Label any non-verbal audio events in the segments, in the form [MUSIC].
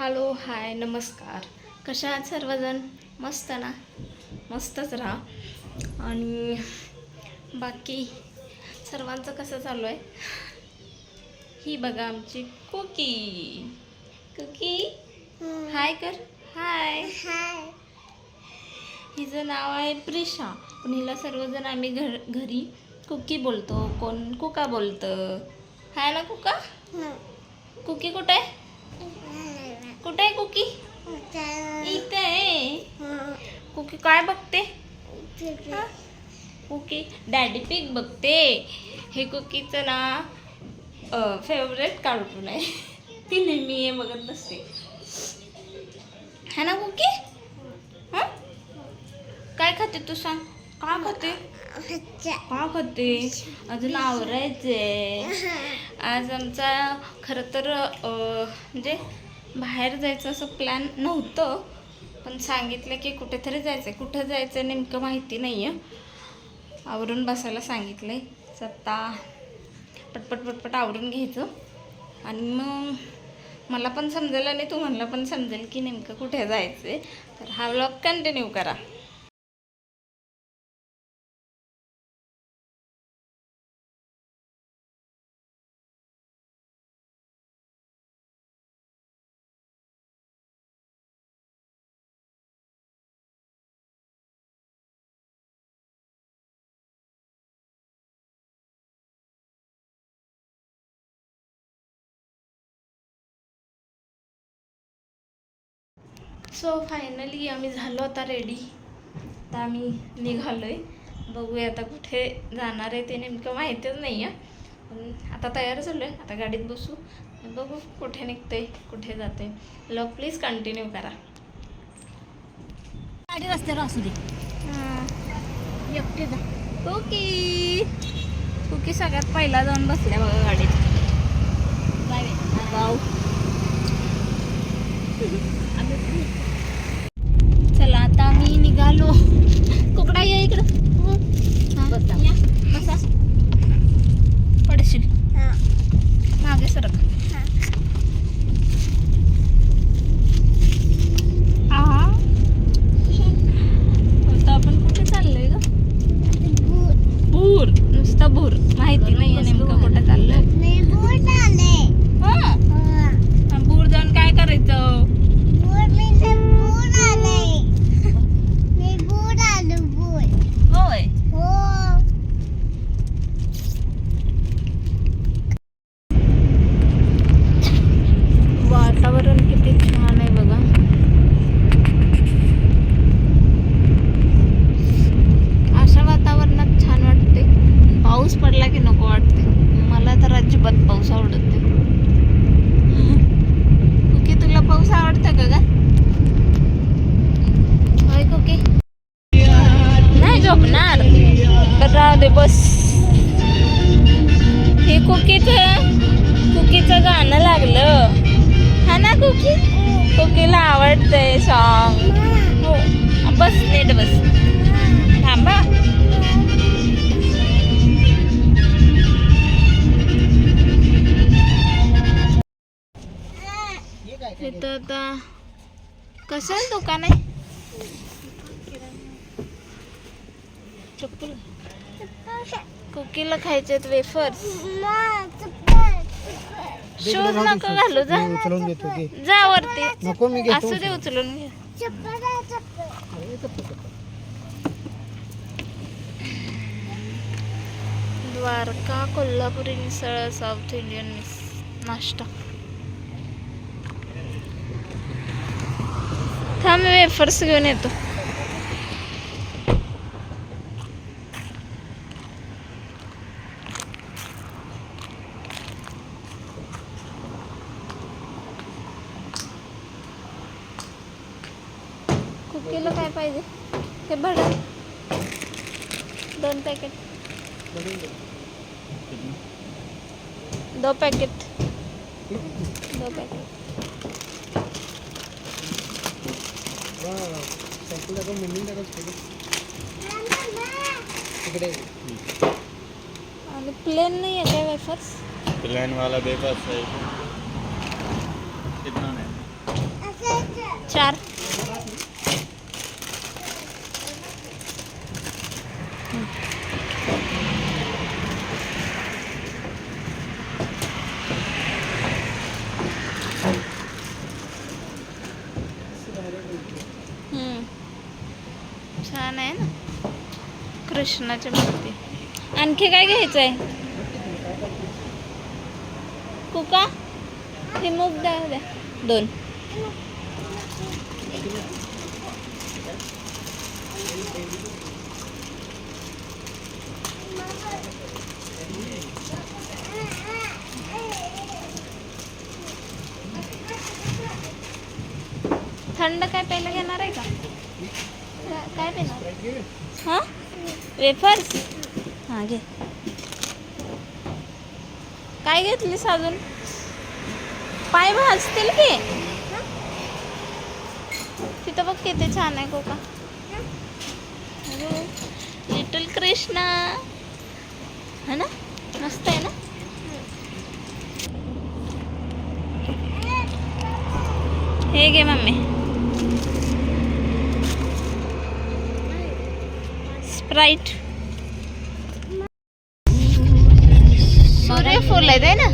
Hello hi नमस्कार. कशा आहात सर्वजण? मस्त ना? मस्तच राहा. आणि बाकी सर्वांचं कसं चालू आहे? ही बघा आमची कुकी. कुकी? हाय कर. हाय. हिचं नाव आहे प्रिशा. पण हिला सर्वजण आम्ही घर घरी कुकी बोलतो. कोण? कुका बोलतं. हाय ना कुका? कुकी कुठे? आहे कुठे आहे कुकी? इथे. आहे. कुकी काय बघते? कुकी डॅडी पिक बघते. हे कुकीचं ना फेवरेट कार्टून आहे. [LAUGHS] ती नेहमी हे बघत बसते. है ना कुकी? हा? काय खाते तू सांग? का खाते? का खाते? अजून आवरायचे आज आमचा खरं तर म्हणजे बाहेर जायचं असं प्लॅन नव्हतं पण सांगितलं की कुठेतरी जायचं आहे कुठं जायचं आहे नेमकं माहिती नाही आहे आवरून बसायला सांगितलं आहे सत्ता. पटपट पटपट आवरून घ्यायचं. आणि मग मला पण समजेल आणि तुम्हाला पण समजेल की नेमकं कुठे जायचं आहे तर हा व्लॉग कंटिन्यू करा. सो फायनली आम्ही झालो आता रेडी आता आम्ही निघालो आहे बघूया आता कुठे जाणार आहे ते नेमकं माहितीच नाही आहे आता तयार झालो आहे आता गाडीत बसू. बघू कुठे निघते कुठे जाते लॉग प्लीज कंटिन्यू करा. गाडी रस्त्यावर असू दे. एकटे जा. कुकी कुकी सगळ्यात पहिला जाऊन बसल्या बघा गाडीत. वाव चला [LAUGHS] आता आम्ही निघालो कुकडा या इकडं हा, बसा. या, बसा पडशील मागे सरक आ आता आपण कुठे चाललोय ग भूर नुसतं भूर माहिती नाहीये नेमकं कुठे चाललोय हा आणि भूर जाऊन काय करायचं होय वातावरण किती छान आहे बघा अशा वातावरणात छान वाटते पाऊस पडला की नको वाटते मला तर अजिबात पाऊस आवडत नाही कुकी तुला पाऊस आवडतं का ग होय कुकी नाही झोपणार तर राहू दे बस. हे कुकीचं कुकीचं गाणं लागलं. हा ना कुकी? कुकीला आवडतंय सॉन्ग हो. बस नीट बस. थांबा. इथं आता कसं दुकान आहे? चप्पल. कुकीला खायचे वेफर्स शूज नको घालू जा. उचलून घेतो की जा वरती. नको मी घेतो असू दे उचलून. घे. द्वारका कोल्हापुरी मिसळ साऊथ इंडियन नाश्ता. थांब मी वेफर्स घेऊन येतो कुकीला काय पाहिजे हे भड दोन पॅकेट दो पॅकेट। दो पॅकेट। आणि प्लेन नाही आहे काय वेफर्स? प्लेन वाला पेपर है कितना है चार. छान आहे ना. कृष्णाची मूर्ती. आणखी काय घ्यायचं आहे कुका? हे मूग द्या द्या दोन. थंड काय पहिलं घेणार आहे का- काय पेणार हां? वेफर्स हां घे. काय घेतलीस अजून? पाय भाजतील की? तिथं बघ किती छान आहे कोका. लिटल कृष्णा है ना? मस्त आहे ना? हे घे मम्मी. स्प्राईट सूर्यफूल आहे ना?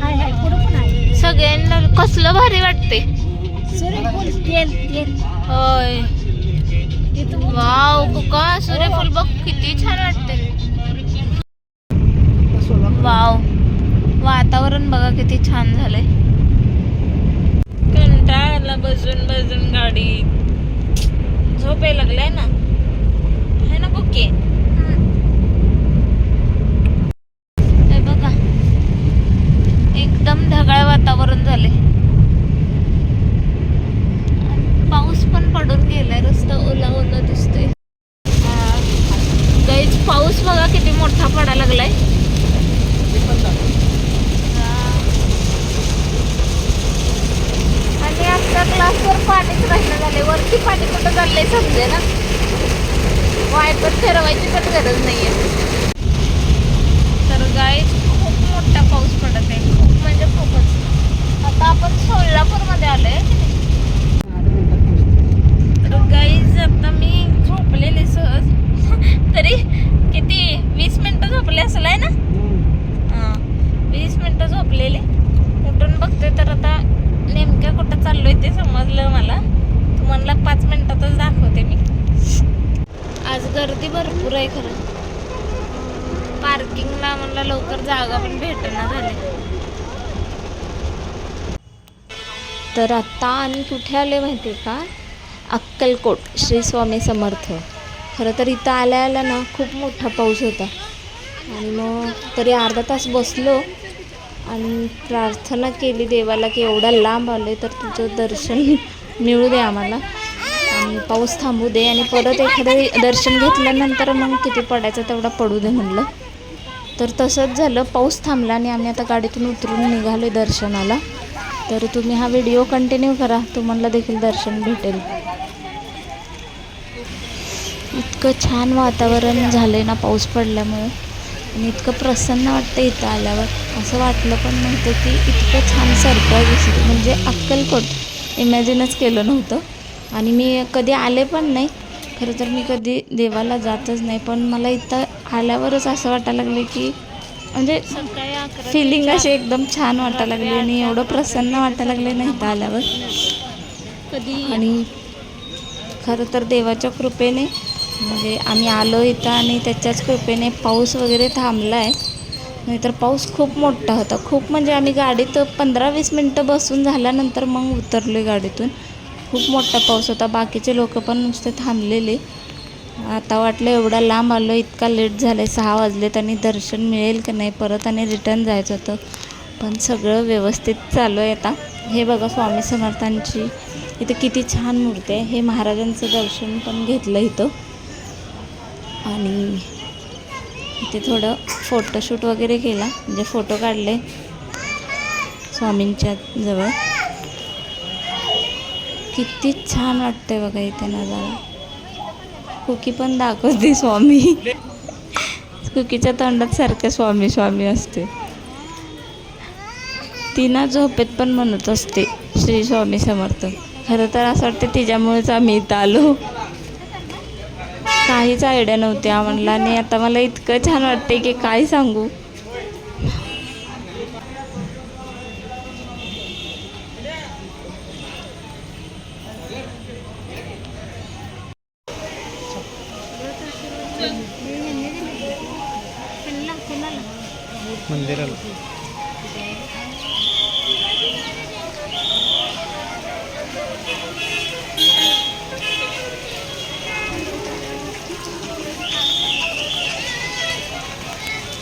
हाय हाय पुढं पण आहे. सगळ्यांना कसलं भारी वाटते सूर्यफूल तेल तेल होय. वाव बुका सूर्यफूल बघ किती छान वाटते वाव. वातावरण बघा किती छान झालंय. कंटाळा बसून बसून गाडी. झोपे लागलाय ना? ओके. बघा. एकदम ढगाळ वातावरण झाले पाऊस पण पडून गेलाय रस्ता ओला ओला दिसतोय. गाईच पाऊस बघा किती मोठा पडायला लागलाय. आणि आता क्लासवर पाणीच राहिलं झाले वरती पाणी कुठं चाललंय समजे ना वायपर ठरवायची पण गरज नाहीये. तर गाईच खूप मोठा पाऊस पडत आहे. खूप म्हणजे खूपच. आता आपण सोलापूरमध्ये आलोय. तर गाईज आता मी झोपलेले सहज. [LAUGHS] तरी किती? वीस मिनिटं झोपले असेल आहे ना? हां वीस मिनिटं झोपलेले. उठून बघते तर आता नेमकं कुठं चाललोय ते समजलं मला. तुम्हाला पाच मिनिटातच दाखवते मी. आज गर्दी भरपूर आहे खरं. पार्किंगला मला लवकर जागा पण भेटणार झाली. तर आता आम्ही कुठे आले माहिती आहे का? अक्कलकोट श्री स्वामी समर्थ. खरं तर इथं आल्या आल्या ना खूप मोठा पाऊस होता. आणि मग तरी अर्धा तास बसलो आणि प्रार्थना केली देवाला की एवढा लांब आले तर तुझं दर्शन मिळू दे आम्हाला. पाऊस थांबू दे आणि परत एखादं दर्शन घेतल्यानंतर मग किती पडायचं तेवढा पडू दे म्हणलं. तर तसंच झालं पाऊस थांबला आणि आम्ही आता गाडीतून उतरून निघालो दर्शनाला. तर तुम्ही हा व्हिडिओ कंटिन्यू करा तुम्हाला देखील दर्शन भेटेल. इतकं छान वातावरण झालं ना पाऊस पडल्यामुळे. आणि इतकं प्रसन्न वाटतं इथं आल्यावर. असं वाटलं पण नव्हतं की इतकं छान सरप्राईज दिसतं म्हणजे अक्कलकोट. इमॅजिनच केलं नव्हतं. आणि मी कधी आले पण नाही. खरं तर मी कधी देवाला जातच नाही. पण मला इथं आल्यावरच असं वाटायला लागले की म्हणजे फिलिंग अशी एकदम छान वाटायला लागली आणि एवढं प्रसन्न वाटायला लागले नाही इथं आल्यावर. कधी? आणि खरं तर देवाच्या कृपेने म्हणजे आम्ही आलो इथं आणि त्याच्याच कृपेने पाऊस वगैरे थांबला आहे नाहीतर पाऊस खूप मोठा होता. खूप म्हणजे आम्ही गाडीत पंधरा वीस मिनटं बसून झाल्यानंतर मग उतरलो गाडीतून. खूप मोठा पाऊस होता. बाकीचे लोक पण नुसते थांबलेले. आता वाटलं एवढा लांब आलो इतका लेट झालं आहे सहा वाजलेत आणि दर्शन मिळेल का नाही परत आणि रिटर्न जायचं होतं. पण सगळं व्यवस्थित चालू आहे आता. हे बघा स्वामी समर्थांची इथं किती छान मूर्ती आहे. हे महाराजांचं दर्शन पण घेतलं इथं. आणि इथे थोडं फोटोशूट वगैरे केला म्हणजे फोटो काढले स्वामींच्या जवळ. किती छान वाटतंय बघा इथे नजारा. कुकी पण दाखवते स्वामी. कुकीच्या तोंडात सारखं स्वामी स्वामी असते ती ना झोपेत पण म्हणत असते श्री स्वामी समर्थ. खरं तर असं वाटतं तिच्यामुळेच आम्ही इथं आलो. काहीच आयडिया नव्हती आम्हाला आणि आता मला इतकं छान वाटते की काय सांगू.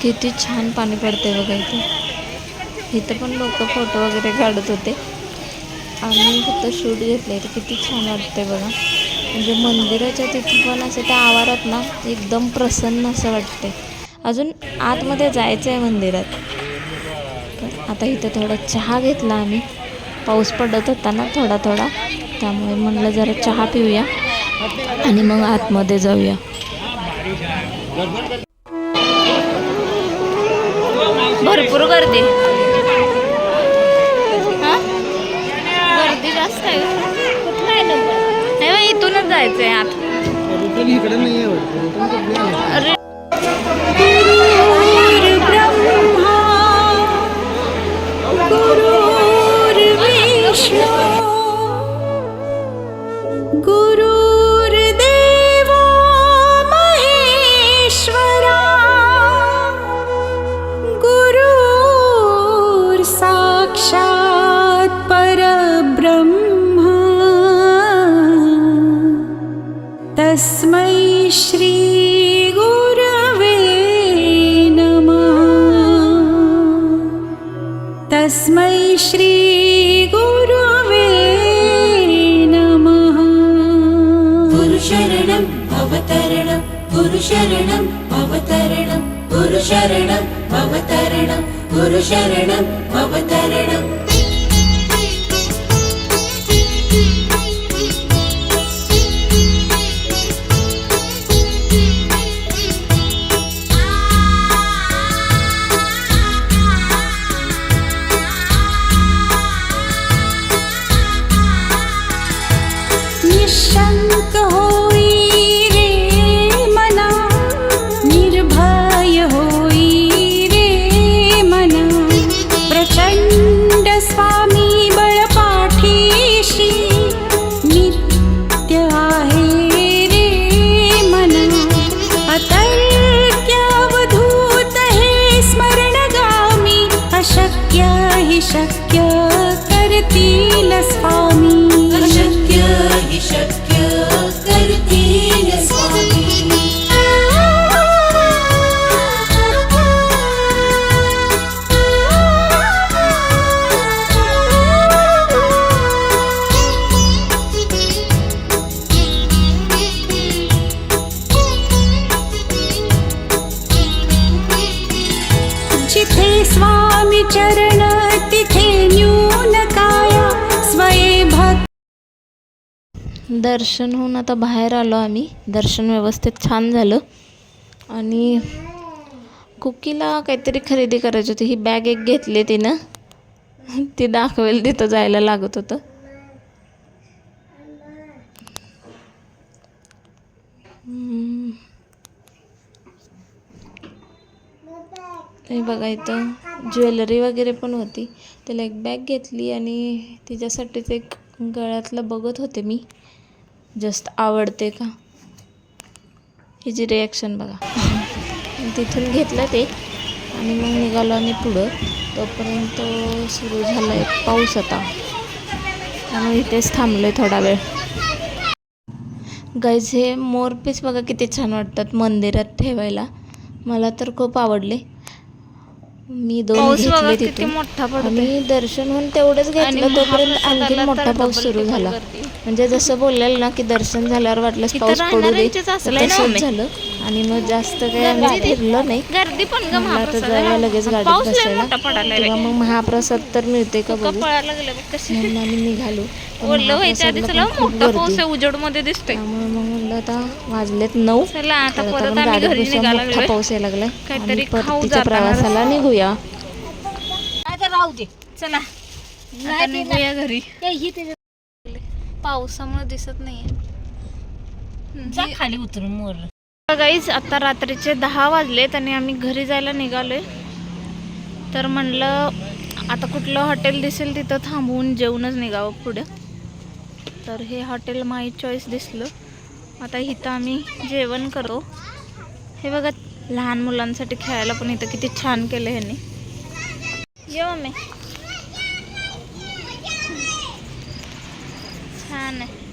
किती छान पाणी पडते बघा इथे. इथं पण लोक फोटो वगैरे काढत होते. आम्ही फक्त शूट घेतले तर किती छान वाटते बघा. म्हणजे मंदिराच्या तिथे पण असं त्या आवारात ना एकदम प्रसन्न असं वाटते अजून आतमध्ये जायचं आहे मंदिरात आता इथं थोडा चहा घेतला आम्ही. पाऊस पडत होता ना थोडा थोडा. त्यामुळे म्हणलं जरा चहा पिऊया आणि मग आतमध्ये जाऊया. गर्दी. हा? गर्दी जास्त आहे कुठं आहे नंबर नाही बा, इथूनच जायचं आहे आत. इकडे नाही तस्मै श्री गुरवे नमः गुरुशरणं भवतरणं गुरुशरणं भवतरणं गुरुशरणं भवतरणं गुरुशरणं भवतरणम् दर्शन होऊन आता बाहेर आलो आम्ही. दर्शन व्यवस्थित छान झालं. आणि कुकीला काहीतरी खरेदी करायची होती. ही बॅग एक घेतली तिनं. ती दाखवेल तिथं जायला लागत होतं. हे बघा इथं ज्वेलरी वगैरे पण होती. त्याला एक बॅग घेतली आणि तिच्यासाठीच एक गळ्यातलं बघत होते मी. जस्ट आवडते का? हिची रिॲक्शन बघा. तिथून घेतलं ते आणि मग निघालो आम्ही पुढं. तोपर्यंत सुरू झाला आहे पाऊस आता. त्यामुळे इथेच थांबलो आहे थोडा वेळ. गाईज हे मोरपीस बघा किती छान वाटतात मंदिरात ठेवायला. मला तर खूप आवडले. मी दोन घेतले तिथून. आणि दर्शन होऊन तेवढंच घेतलं तोपर्यंत आणखी मोठा पाऊस सुरू झाला. म्हणजे जसं बोललेलं ना की दर्शन झाल्यावर वाटलं पाऊस पडू दे तसंच? झालं. आणि मग जास्त काही आम्ही फिरलो नाही. गर्दी आता महाप्रसाद लगेच गाडीत लय बसायला. तेव्हा मग महाप्रसाद तर मिळते का बघू? म्हणून आम्ही निघालो. त्यामुळे मग म्हणलं आता वाजलेत नऊ. गाडीत बसून मोठा पाऊस यायला लागलाय. आणि खाऊ निघूया. राहू दे. चला. आता निघूया घरी. पावसामुळे दिसत नाहीये. खाली उतरून मोर. गाईज आता रात्रीचे दहा वाजलेत आणि आम्ही घरी जायला निघालोय. तर म्हणलं आता कुठलं हॉटेल दिसेल तिथं थांबवून जेवूनच निघावं पुढं. तर हे हॉटेल माय चॉईस दिसलं. आता इथं आम्ही जेवण करतो. हे बघा लहान मुलांसाठी खेळायला पण इथं किती छान केलं ह्यांनी. येऊ मी छान आहे.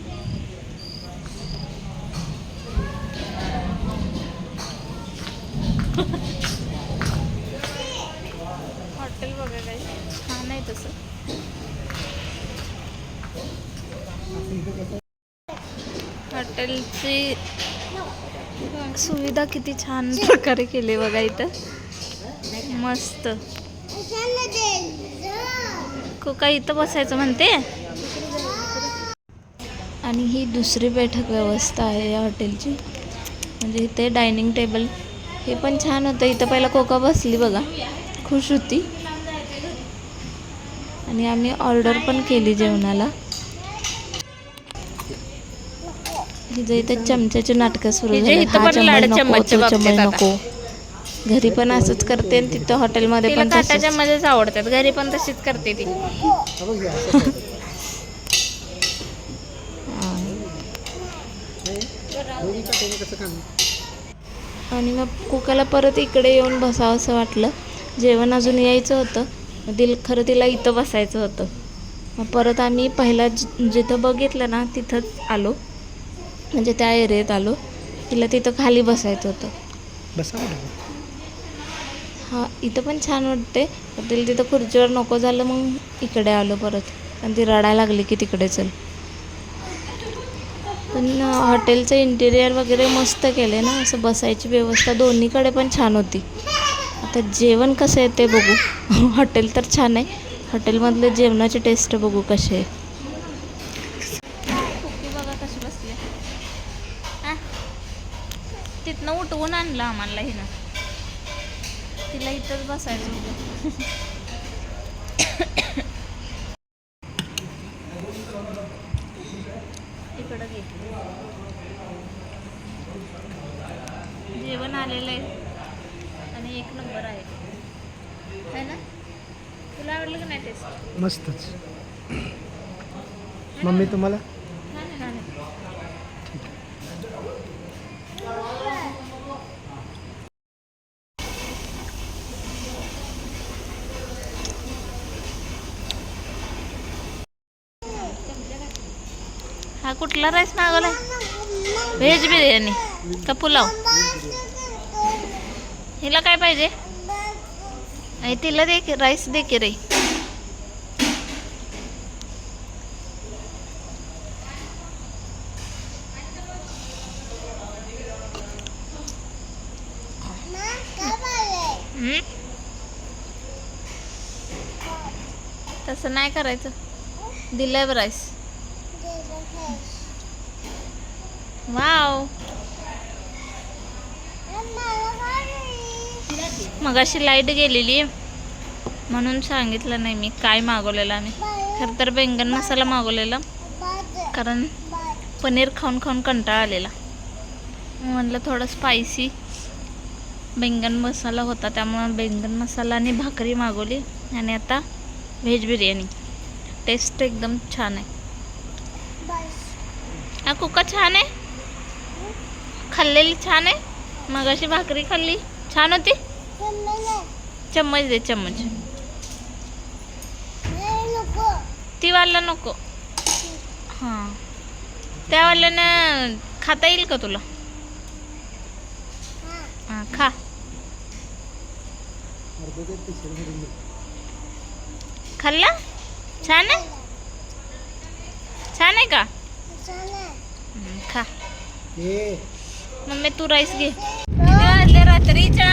सुविधा किती छान प्रकारे केली बघा इथं. मस्त. कोका इथं बसायचं म्हणते? आणि ही दुसरी बैठक व्यवस्था आहे या हॉटेलची. म्हणजे इथे डायनिंग टेबल. हे पण छान होतं. इथं पहिला कोका बसली बघा. खुश होती. आणि आम्ही ऑर्डर पण केली जेवणाला. इथं चमच्याचे नाटकं सुरू झाले हा नको तो घरी पण असंच करते आणि तिथं हॉटेलमध्ये पण काटाच्या तसंच. मध्येच आवडतात. घरी पण तशीच करते ती. आणि मग कुकाला परत इकडे येऊन बसावं असं वाटलं. जेवण अजून यायचं होतं. मग तिला खरं तिला इथं बसायचं होतं. मग परत आम्ही पहिला जि- जिथं बघितलं ना तिथंच आलो. म्हणजे त्या एरियात आलो. तिला तिथं खाली बसायचं होतं. बसा कुठं हा इथं पण छान वाटते पण तिला तिथं खुर्चीवर नको झालं मग इकडे आलो परत. आणि ती रडायला लागली की तिकडे चल. पण हॉटेलचं इंटिरियर वगैरे मस्त केले ना. असं बसायची व्यवस्था दोन्हीकडे पण छान होती. आता जेवण कसं आहे ते बघू. [LAUGHS] हॉटेल तर छान आहे. हॉटेलमधले जेवणाची टेस्ट बघू कशी आहे बघा कशी बसली तिथनं उठवून आणलं आम्हाला हिनं. तिला इथंच बसायचं होतं. इकडं घे. जेवण आलेलं आहे. आणि एक नंबर आहे. है ना? तुला आवडलं की नाही टेस्ट मस्तच. मम्मी तुम्हाला छान आहे हा कुठला राईस मागवलाय? व्हेज बिर्याणी का पुलाव? हिला काय पाहिजे? आणि तिला दे की राईस दे की रे. तसं नाही करायचं. दिलं राईस वाव. मगाशी लाइट गेलेली म्हणून सांगितलं नाही मी काय मागवलेलं आम्ही खरं तर बैंगन मसाला मागवलेला. कारण पनीर खाऊन खाऊन कंटाळा आलेला. म्हणलं थोडं स्पायसी बैंगन मसाला होता त्यामुळं बेंगन मसाला आणि भाकरी मागवली आणि आता व्हेज बिर्याणी. टेस्ट एकदम छान आहे. हा कुका छान आहे? खाल्लेली छान आहे. मग अशी भाकरी खाल्ली. छान होती? चम्मच दे चम्मच. ती वाला नको. हां. त्या वाल्यानं खाता येईल का तुला? हां खा. खाल्ला? छान आहे? छान आहे का? हं, खा. ए. मम्मी तू राईस घे. वाजले रात्रीच्या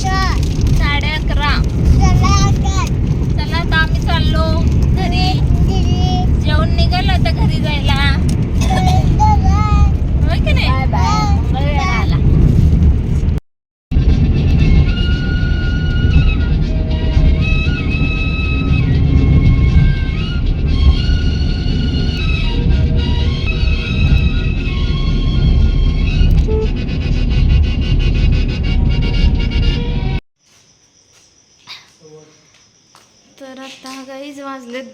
साडे अकरा. चला आता आम्ही चाललो घरी. जेवण निघालो आता घरी जायला. होय की नाही?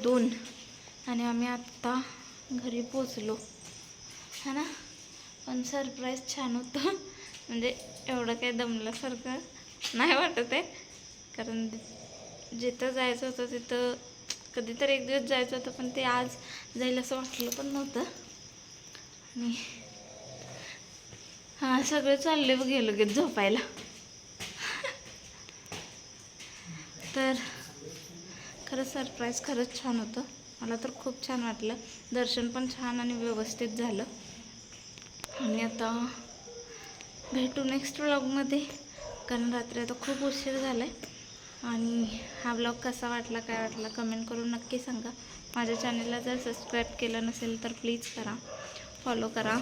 दोन. आणि आम्ही आत्ता घरी पोचलो है ना? पण सरप्राईज छान होतं. म्हणजे एवढं काही दमल्यासारखं नाही वाटत आहे. कारण जिथं जायचं होतं तिथं कधीतरी एक दिवस जायचं होतं पण ते आज जाईल असं वाटलं पण नव्हतं. आणि हां सगळे चालले बघ गेलो लगेच झोपायला. तर खरंच सरप्राईज खरंच छान होतं. मला तर खूप छान वाटलं. दर्शन पण छान आणि व्यवस्थित झालं. आणि आता भेटू नेक्स्ट व्लॉगमध्ये कारण रात्री आता खूप उशीर झाला आहे आणि हा ब्लॉग कसा वाटला काय वाटला कमेंट करून नक्की सांगा. माझ्या चॅनलला जर सबस्क्राईब केलं नसेल तर प्लीज करा. फॉलो करा.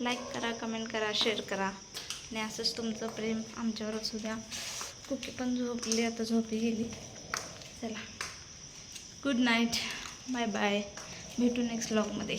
लाईक करा कमेंट करा शेअर करा. आणि असंच तुमचं प्रेम आमच्यावर असू द्या. कुकी पण झोपली आता झोपी गेली. चला. गुड नाईट बाय बाय भेटू नेक्स्ट ब्लॉगमध्ये